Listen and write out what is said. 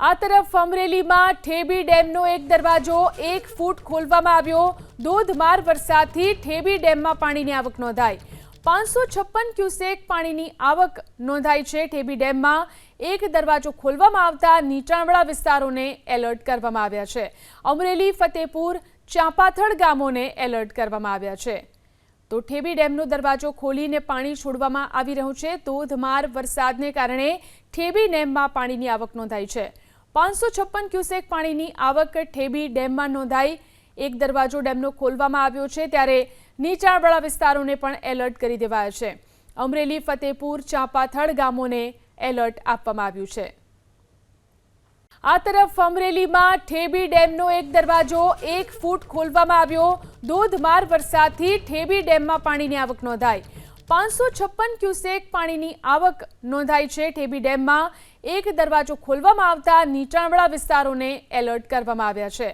આ તરફ અમરેલીમાં ઠેબી ડેમનો એક દરવાજો એક ફૂટ ખોલવામાં આવ્યો. ધોધમાર વરસાદથી ઠેબી ડેમમાં પાણીની આવક નોંધાઈ. પાંચસો છપ્પન ક્યુસેક પાણીની આવક નોંધાઈ છે. ઠેબી ડેમમાં એક દરવાજો ખોલવામાં આવતા નીચાણવાળા વિસ્તારોને એલર્ટ કરવામાં આવ્યા છે. અમરેલી, ફતેપુર ચાંપાથડ ગામોને એલર્ટ કરવામાં આવ્યા છે. તો ઠેબી ડેમનો દરવાજો ખોલીને પાણી છોડવામાં આવી રહ્યું છે. ધોધમાર વરસાદને કારણે ઠેબી ડેમમાં પાણીની આવક નોંધાઈ છે. પાંચસો છપ્પન ક્યુસેક પાણીની આવક ઠેબી ડેમમાં નોંધાઈ. એક દરવાજો ડેમનો ખોલવામાં આવ્યો છે ત્યારે નીચાણવાળા વિસ્તારોને પણ એલર્ટ કરી દેવાયા છે. અમરેલી, ફતેપુર ચાંપાથડ ગામોને એલર્ટ આપવામાં આવ્યું છે. આ તરફ અમરેલીમાં ઠેબી ડેમનો એક દરવાજો એક ફૂટ ખોલવામાં આવ્યો. ધોધમાર વરસાદથી ઠેબી ડેમમાં પાણીની આવક નોંધાઈ. પાંચસો છપ્પન ક્યુસેક પાણીની આવક નોંધાઈ છે. ઠેબી ડેમમાં એક દરવાજો ખોલવામાં આવતા નીચાણવાળા વિસ્તારોને એલર્ટ કરવામાં આવ્યા છે.